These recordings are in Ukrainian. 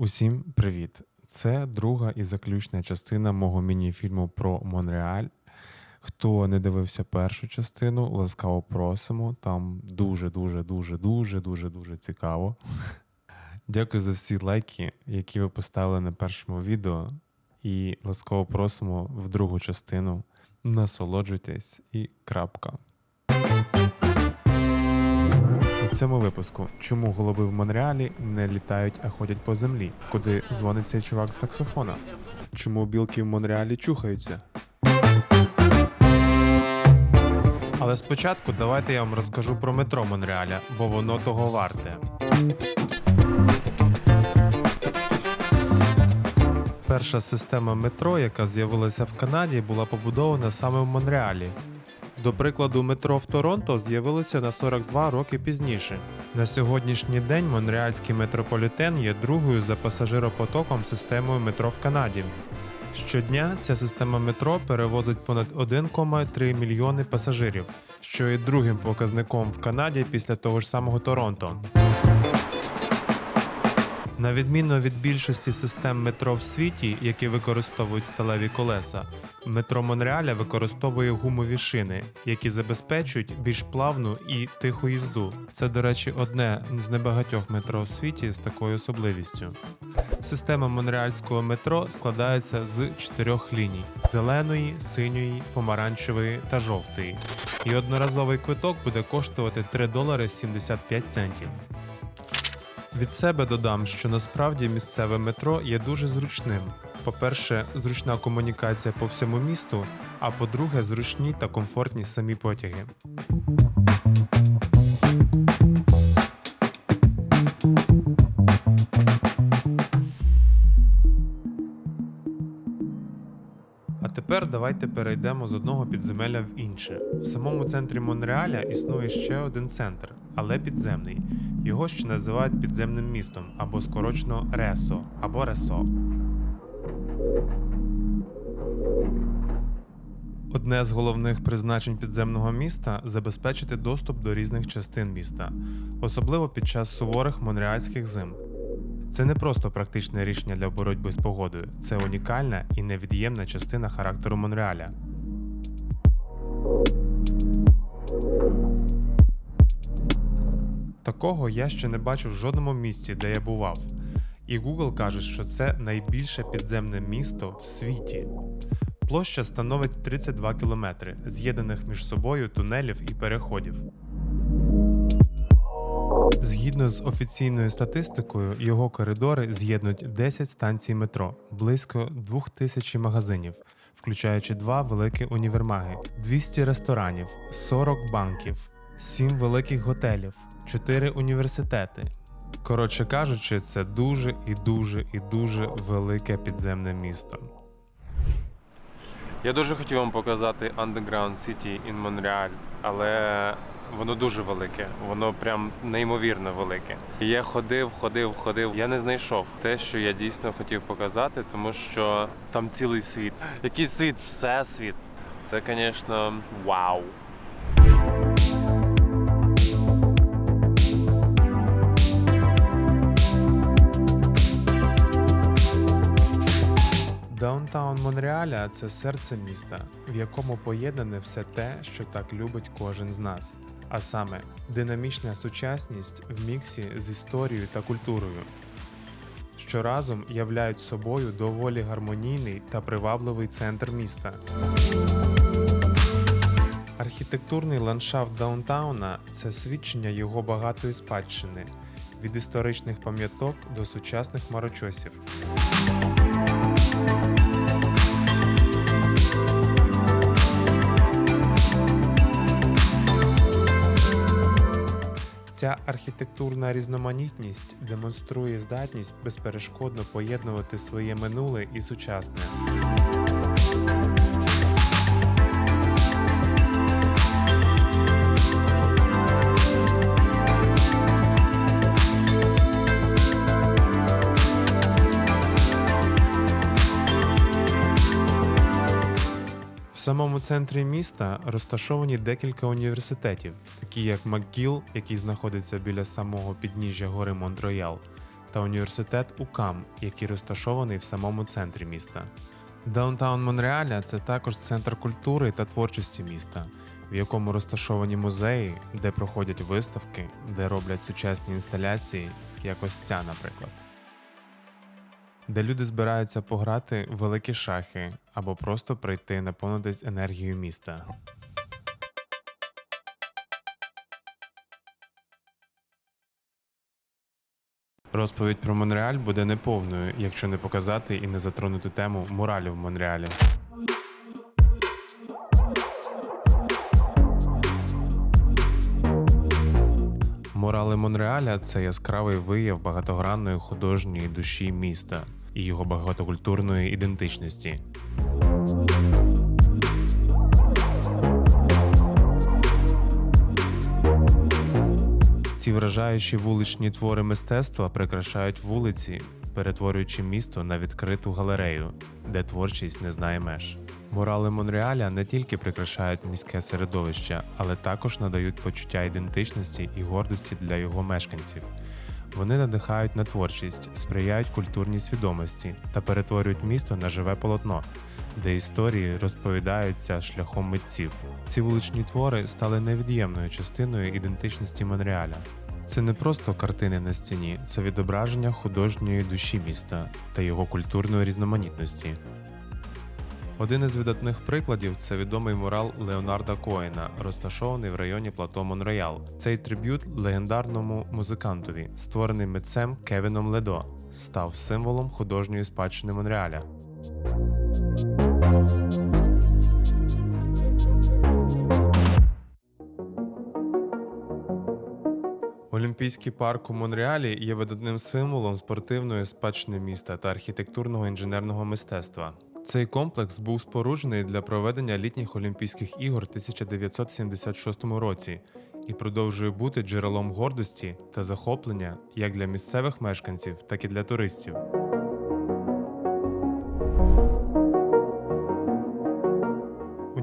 Усім привіт! Це друга і заключна частина мого міні-фільму про Монреаль. Хто не дивився першу частину, ласкаво просимо. Там дуже, дуже, дуже, дуже, дуже, дуже цікаво. Дякую за всі лайки, які ви поставили на першому відео. І ласкаво просимо в другу частину. Насолоджуйтесь і крапка. Цьому випуску чому голуби в Монреалі не літають, а ходять по землі, куди дзвонить цей чувак з таксофона? Чому білки в Монреалі чухаються? Але спочатку давайте я вам розкажу про метро Монреаля, бо воно того варте. Перша система метро, яка з'явилася в Канаді, була побудована саме в Монреалі. До прикладу, метро в Торонто з'явилося на 42 роки пізніше. На сьогоднішній день монреальський метрополітен є другою за пасажиропотоком системою метро в Канаді. Щодня ця система метро перевозить понад 1,3 мільйони пасажирів, що є другим показником в Канаді після того ж самого Торонто. На відміну від більшості систем метро в світі, які використовують сталеві колеса, метро Монреаля використовує гумові шини, які забезпечують більш плавну і тиху їзду. Це, до речі, одне з небагатьох метро в світі з такою особливістю. Система монреальського метро складається з чотирьох ліній: зеленої, синьої, помаранчевої та жовтої. І одноразовий квиток буде коштувати 3 долари 75 центів. Від себе додам, що насправді місцеве метро є дуже зручним. По-перше, зручна комунікація по всьому місту, а по-друге, зручні та комфортні самі потяги. А тепер давайте перейдемо з одного підземелля в інше. В самому центрі Монреаля існує ще один центр, але підземний. Його ще називають підземним містом або скорочено РЕСО або РЕСО. Одне з головних призначень підземного міста забезпечити доступ до різних частин міста, особливо під час суворих монреальських зим. Це не просто практичне рішення для боротьби з погодою, це унікальна і невід'ємна частина характеру Монреаля. Такого я ще не бачив в жодному місті, де я бував. І Google каже, що це найбільше підземне місто в світі. Площа становить 32 кілометри, з'єднаних між собою тунелів і переходів. Згідно з офіційною статистикою, його коридори з'єднують 10 станцій метро, близько 2000 магазинів, включаючи два великі універмаги, 200 ресторанів, 40 банків, 7 великих готелів, 4 університети. Коротше кажучи, це дуже і дуже і дуже велике підземне місто. Я дуже хотів вам показати Underground City in Montreal, але воно дуже велике, воно прям неймовірно велике. Я ходив, ходив, ходив. Я не знайшов те, що я дійсно хотів показати, тому що там цілий світ. Який світ? Всесвіт. Це, звісно, вау. Даунтаун Монреаля це серце міста, в якому поєднане все те, що так любить кожен з нас. А саме динамічна сучасність в міксі з історією та культурою, що разом являють собою доволі гармонійний та привабливий центр міста. Архітектурний ландшафт даунтауна це свідчення його багатої спадщини від історичних пам'яток до сучасних марочосів. Ця архітектурна різноманітність демонструє здатність безперешкодно поєднувати своє минуле і сучасне. В самому центрі міста розташовані декілька університетів, такі як МакГіл, який знаходиться біля самого підніжжя гори Монтроял, та університет УКАМ, який розташований в самому центрі міста. Даунтаун Монреаля це також центр культури та творчості міста, в якому розташовані музеї, де проходять виставки, де роблять сучасні інсталяції, як ось ця, наприклад. Де люди збираються пограти в великі шахи або просто прийти наповнитись енергією міста. Розповідь про Монреаль буде неповною, якщо не показати і не затронути тему моралі в Монреалі. Морали Монреаля це яскравий вияв багатогранної художньої душі міста і його багатокультурної ідентичності. Ці вражаючі вуличні твори мистецтва прикрашають вулиці, перетворюючи місто на відкриту галерею, де творчість не знає меж. Мурали Монреаля не тільки прикрашають міське середовище, але також надають почуття ідентичності і гордості для його мешканців. Вони надихають на творчість, сприяють культурній свідомості та перетворюють місто на живе полотно, де історії розповідаються шляхом митців. Ці вуличні твори стали невід'ємною частиною ідентичності Монреаля. Це не просто картини на стіні, це відображення художньої душі міста та його культурної різноманітності. Один із видатних прикладів це відомий мурал Леонарда Коена, розташований в районі плато Монреял. Цей триб'ют легендарному музикантові, створений митцем Кевіном Ледо, став символом художньої спадщини Монреаля. Олімпійський парк у Монреалі є видатним символом спортивної спадщини міста та архітектурного інженерного мистецтва. Цей комплекс був споруджений для проведення літніх Олімпійських ігор 1976 році і продовжує бути джерелом гордості та захоплення як для місцевих мешканців, так і для туристів.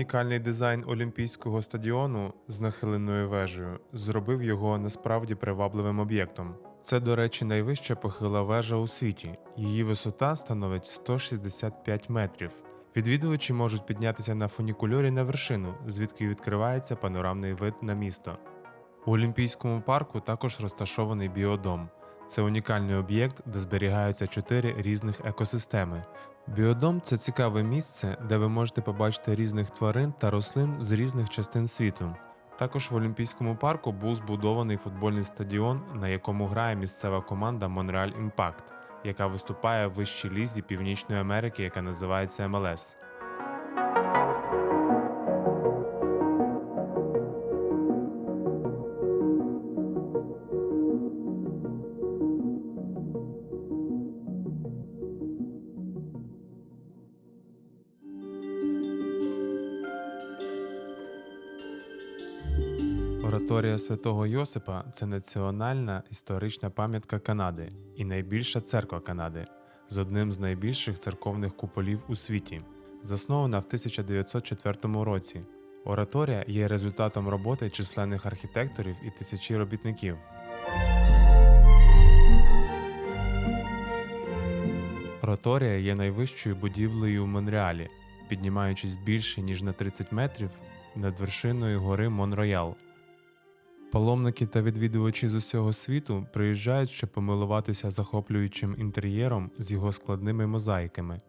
Унікальний дизайн Олімпійського стадіону з нахиленою вежею зробив його насправді привабливим об'єктом. Це, до речі, найвища похила вежа у світі. Її висота становить 165 метрів. Відвідувачі можуть піднятися на фунікульорі на вершину, звідки відкривається панорамний вид на місто. У Олімпійському парку також розташований біодом. Це унікальний об'єкт, де зберігаються чотири різних екосистеми. Біодом це цікаве місце, де ви можете побачити різних тварин та рослин з різних частин світу. Також в Олімпійському парку був збудований футбольний стадіон, на якому грає місцева команда Монреаль Імпакт, яка виступає в вищій лізі Північної Америки, яка називається МЛС. Ораторія святого Йосипа це національна історична пам'ятка Канади і найбільша церква Канади з одним з найбільших церковних куполів у світі. Заснована в 1904 році. Ораторія є результатом роботи численних архітекторів і тисячі робітників. Ораторія є найвищою будівлею в Монреалі, піднімаючись більше ніж на 30 метрів над вершиною гори Монроял. Паломники та відвідувачі з усього світу приїжджають, щоб помилуватися захоплюючим інтер'єром з його складними мозаїками,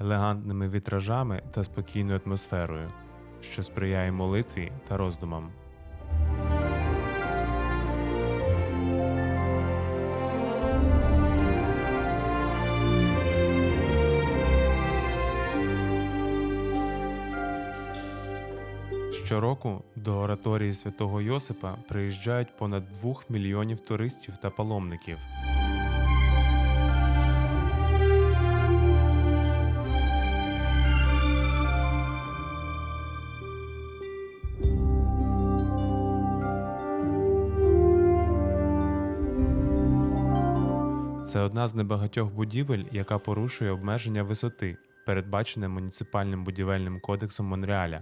елегантними вітражами та спокійною атмосферою, що сприяє молитві та роздумам. Щороку до ораторії святого Йосипа приїжджають понад 2 мільйонів туристів та паломників. Це одна з небагатьох будівель, яка порушує обмеження висоти, передбачене муніципальним будівельним кодексом Монреаля,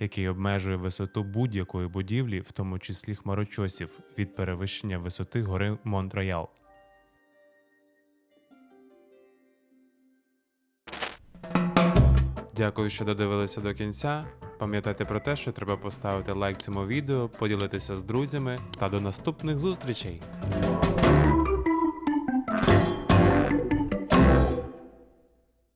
який обмежує висоту будь-якої будівлі, в тому числі хмарочосів, від перевищення висоти гори Монтроял. Дякую, що додивилися до кінця. Пам'ятайте про те, що треба поставити лайк цьому відео, поділитися з друзями та до наступних зустрічей.